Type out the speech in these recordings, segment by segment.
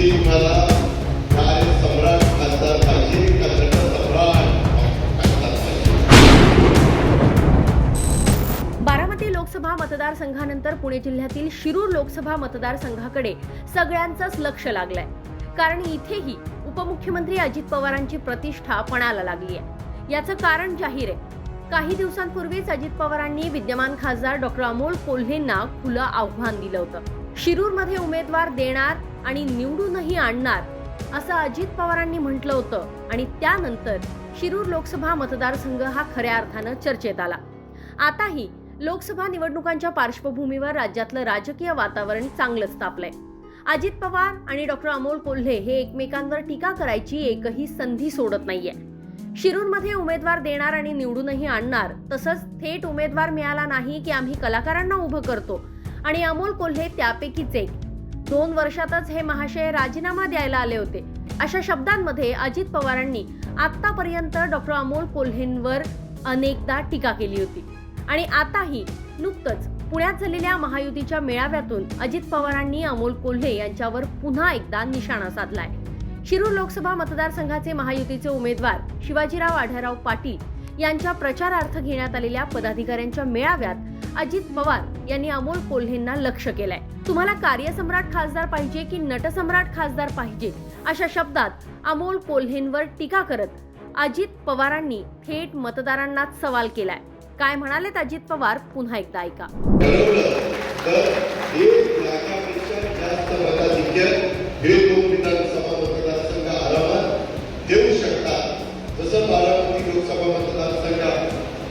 की काय सम्राट खासदार पाहिजे का नट सम्राट खासदार पाहिजे. बारामती लोकसभा मतदारसंघानंतर पुणे जिल्ह्यातील शिरूर लोकसभा मतदारसंघाकडे सगळ्यांचंच लक्ष लागलंय. कारण इथेही उपमुख्यमंत्री अजित पवारांची प्रतिष्ठा पणाला लागली आहे याचं कारण जाहीर आहे. काही दिवसांपूर्वीच अजित पवारांनी विद्यमान खासदार डॉक्टर अमोल कोल्हेंना खुलं आव्हान दिलं होतं. शिरूरमध्ये उमेदवार देणार आणि निवडूनही आणणार असं अजित पवारांनी म्हटलं होतं. आणि त्यानंतर शिरूर लोकसभा मतदारसंघ हा खऱ्या अर्थानं चर्चेत आला. आताही लोकसभा निवडणुकांच्या पार्श्वभूमीवर राज्यातलं राजकीय वातावरण चांगलंच तापलंय. अजित पवार आणि डॉक्टर अमोल कोल्हे हे एकमेकांवर टीका करायची एकही संधी सोडत नाहीये. शिरूरमध्ये उमेदवार देणार आणि निवडूनही आणणार तसंच थेट उमेदवार मिळाला नाही की आम्ही कलाकारांना उभं करतो आणि अमोल कोल्हे त्यापैकीच एक. दोन वर्षातच हे महाशय राजीनामा द्यायला आले होते. अशा शब्दांमध्ये अजित पवारांनी आतापर्यंत डॉक्टर अमोल कोल्हेंवर अनेकदा टीका केली होती. आणि आताही नुकतंच पुण्यात झालेल्या महायुतीच्या मेळाव्यातून अजित पवारांनी अमोल कोल्हे यांच्यावर पुन्हा एकदा निशाणा साधलाय. शिरूर लोकसभा मतदारसंघाचे महायुतीचे उमेदवार शिवाजीराव आढळराव पाटील यांच्या प्रचारार्थ घेण्यात आलेल्या पदाधिकाऱ्यांच्या मेळाव्यात अजित पवार यांनी अमोल कोल्हेंना लक्ष केलंय. तुम्हाला कार्यसम्राट खासदार पाहिजे की नटसम्राट खासदार पाहिजे? अशा शब्दात अमोल कोल्हेंवर टीका करत अजित पवारांनी थेट मतदारांनाच सवाल केलाय. काय म्हणालेत अजित पवार? पुन्हा एकदा ऐका.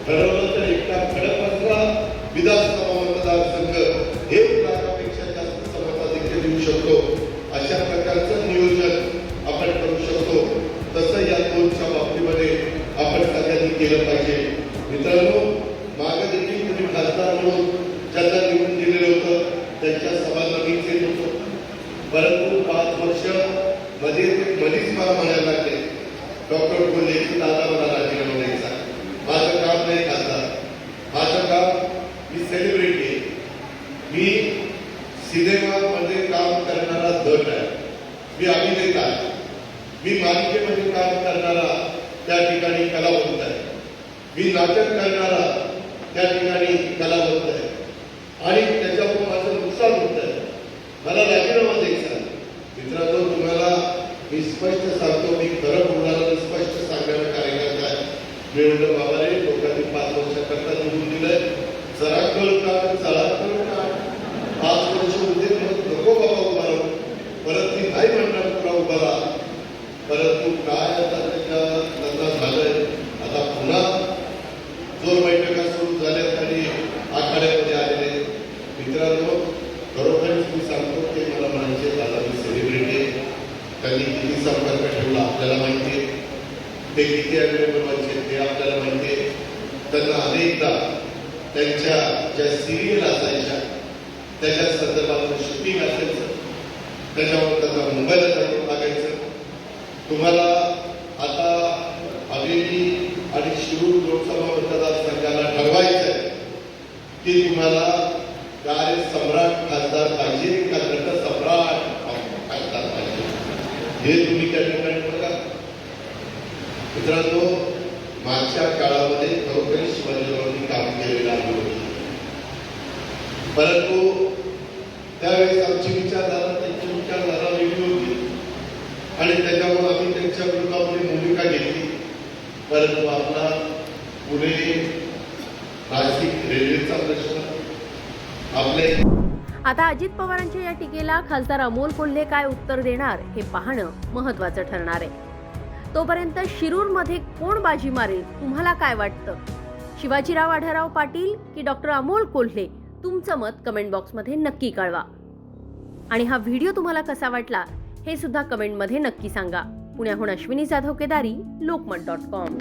ठरवलं मधीच ते मधीच मला म्हणायला लागले डॉक्टर बोलले की दादा मला राजीनामा द्यायचा. माझं काम नाही खासदार माझं काम मी सेलिब्रिटी आहे. मी सिनेमामध्ये काम करणारा दट आहे. मी अभिनेता आहे. मी मालिकेमध्ये काम करणारा त्या ठिकाणी कलावंत आहे. मी नाटक करणारा त्या ठिकाणी कलावंत आहे. आणि त्याच्यामुळे माझं नुकसान होत आहे मला राजीनामा द्यायचा मित्रांनो तुम्हाला मी स्पष्ट सांगतो मी खरं बोलणारा स्पष्ट सांगणारा कार्यकर्ता आहे. मी म्हणलं बाबा रे लोकांनी पाच वर्षाकरता निवडून दिलंय. जरा का? चला. कळ का पाच वर्ष उद्या म्हणत नको बाबा उभा राहू परत ती नाही म्हणणार तुला उभा राहा परंतु काय आता त्याच्या नंतर झालंय आता पुन्हा जोर बैठका सुरू झाल्यात आणि आखाड्यामध्ये आलेले मित्रांनो खरोखरच मी सांगतो ते मला म्हणायचे दादा मी सेलिब्रिटी आहे त्यांनी किती संपर्क ठेवला आपल्याला माहिती आहे. ते किती अवेलेबल व्हायचे ते आपल्याला माहिती आहे. त्यांना अनेकदा त्यांच्या ज्या सिरियल असायच्या त्याच्या संदर्भात शूटिंग असायचं. त्याच्यावर त्यांना मोबाईल लागायचं तुम्हाला आता हवेली आणि शिरूर लोकसभा मतदारसंघाला ठरवायचं आहे की तुम्हाला काय सम्राट खासदार पाहिजे का नट सम्राट हे तुम्ही त्या ठिकाणी बघा. मित्रांनो मागच्या काळामध्ये खरोखर शिवाजीरावांनी काम केलेलं आहे. परंतु त्यावेळेस आमची विचारधारा त्यांची विचारधारा वेगळी होती. आणि त्याच्यामुळे आम्ही त्यांच्या विरोधामध्ये भूमिका घेतली. परंतु आपला पुणे नाशिक रेल्वेचा प्रश्न आपल्या आता अजित पवारांच्या या टीकेला खासदार अमोल कोल्हे काय उत्तर देणार हे पाहणं महत्वाचं ठरणार आहे. तोपर्यंत शिरूरमध्ये कोण बाजी मारेल तुम्हाला काय वाटतं? शिवाजीराव आढळराव पाटील की डॉक्टर अमोल कोल्हे? तुमचं मत कमेंट बॉक्समध्ये नक्की कळवा. आणि हा व्हिडिओ तुम्हाला कसा वाटला हे सुद्धा कमेंटमध्ये नक्की सांगा. पुण्याहून अश्विनी जाधव केदारी लोकमत डॉट कॉम.